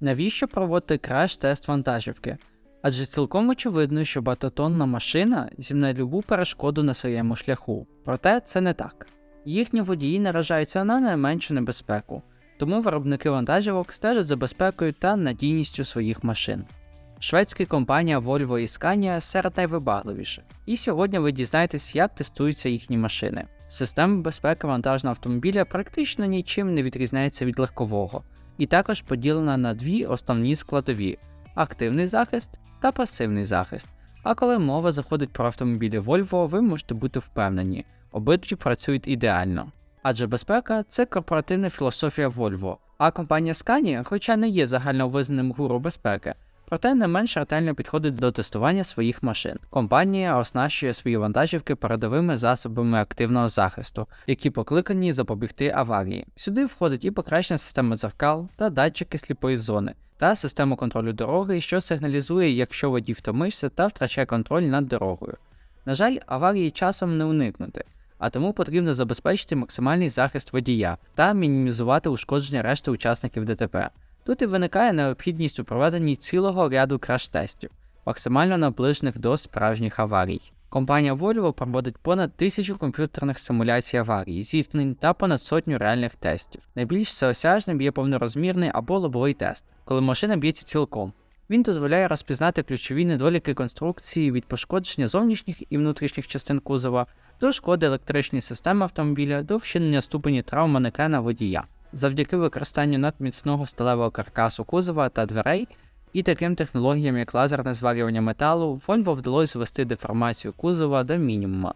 Навіщо проводити краш-тест вантажівки? Адже цілком очевидно, що багатотонна машина зімне любу перешкоду на своєму шляху. Проте це не так. Їхні водії наражаються на найменшу небезпеку, тому виробники вантажівок стежать за безпекою та надійністю своїх машин. Шведська компанія Volvo і Scania серед найвибагливіших. І сьогодні ви дізнаєтесь, як тестуються їхні машини. Система безпеки вантажного автомобіля практично нічим не відрізняється від легкового, і також поділена на дві основні складові: активний захист та пасивний захист. А коли мова заходить про автомобілі Volvo, ви можете бути впевнені, обидві працюють ідеально. Адже безпека це корпоративна філософія Volvo, а компанія Scania, хоча не є загальновизнаним гуру безпеки, проте не менш ретельно підходить до тестування своїх машин. Компанія оснащує свої вантажівки передовими засобами активного захисту, які покликані запобігти аварії. Сюди входить і покращена система дзеркал та датчики сліпої зони, та система контролю дороги, що сигналізує, якщо водій втомився та втрачає контроль над дорогою. На жаль, аварії часом не уникнути, а тому потрібно забезпечити максимальний захист водія та мінімізувати ушкодження решти учасників ДТП. Тут і виникає необхідність у проведенні цілого ряду краш-тестів, максимально наближених до справжніх аварій. Компанія Volvo проводить понад тисячу комп'ютерних симуляцій аварій, зіткнень та понад сотню реальних тестів. Найбільш всеосяжним є повнорозмірний або лобовий тест, коли машина б'ється цілком. Він дозволяє розпізнати ключові недоліки конструкції від пошкодження зовнішніх і внутрішніх частин кузова до шкоди електричної системи автомобіля до вчинення ступені травм манекена водія. Завдяки використанню надміцного сталевого каркасу кузова та дверей і таким технологіям, як лазерне зварювання металу, Volvo вдалося звести деформацію кузова до мінімума.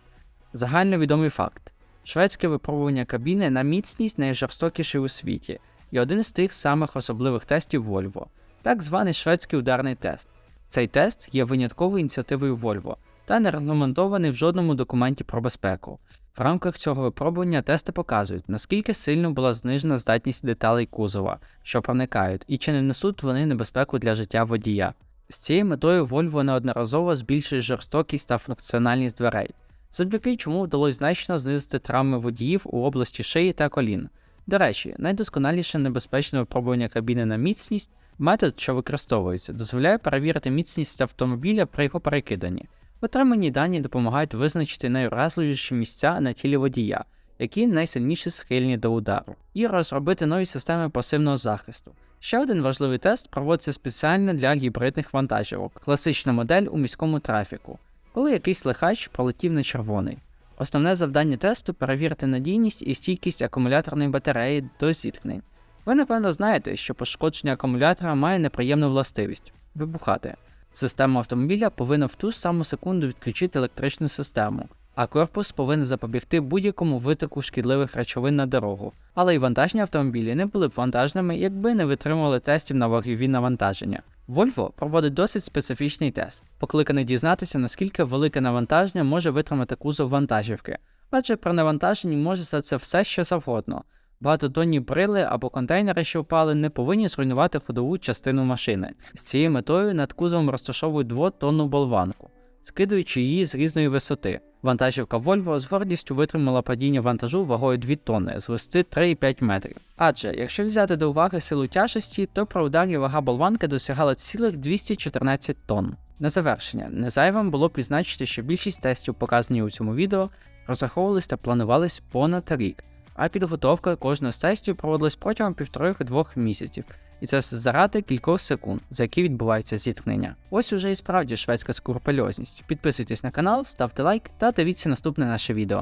Загальновідомий факт: шведське випробування кабіни на міцність найжорстокіший у світі, і один з тих самих особливих тестів Volvo, так званий шведський ударний тест. Цей тест є винятковою ініціативою Volvo та не регламентований в жодному документі про безпеку. В рамках цього випробування тести показують, наскільки сильно була знижена здатність деталей кузова, що проникають, і чи не несуть вони небезпеку для життя водія. З цією метою Volvo неодноразово збільшує жорстокість та функціональність дверей, завдяки чому вдалося значно знизити травми водіїв у області шиї та колін. До речі, найдосконаліше небезпечне випробування кабіни на міцність, метод, що використовується, дозволяє перевірити міцність автомобіля при його перекиданні. Отримані дані допомагають визначити найуразливіші місця на тілі водія, які найсильніше схильні до удару, і розробити нові системи пасивного захисту. Ще один важливий тест проводиться спеціально для гібридних вантажівок, класична модель у міському трафіку, коли якийсь лихач пролетів на червоний. Основне завдання тесту перевірити надійність і стійкість акумуляторної батареї до зіткнень. Ви напевно знаєте, що пошкодження акумулятора має неприємну властивість вибухати. Система автомобіля повинна в ту саму секунду відключити електричну систему, а корпус повинен запобігти будь-якому витоку шкідливих речовин на дорогу. Але й вантажні автомобілі не були б вантажними, якби не витримували тестів на вагові навантаження. Volvo проводить досить специфічний тест, покликаний дізнатися, наскільки велике навантаження може витримати кузов вантажівки, адже при навантаженні може статися все що завгодно. Багатотонні брили або контейнери, що впали, не повинні зруйнувати ходову частину машини. З цією метою над кузовом розташовують двотонну болванку, скидуючи її з різної висоти. Вантажівка Volvo з гордістю витримала падіння вантажу вагою 2 тонни з висоти 3,5 метрів. Адже, якщо взяти до уваги силу тяжесті, то при ударі вага болванки досягала цілих 214 тонн. На завершення, не зайвим було б відзначити, що більшість тестів, показані у цьому відео, розраховувались та планувались понад рік а підготовка кожного з тестів проводилась протягом півтори-двох місяців, і це все заради кількох секунд, за які відбувається зіткнення. Ось уже і справді шведська скурпельозність. Підписуйтесь на канал, ставте лайк та дивіться наступне наше відео.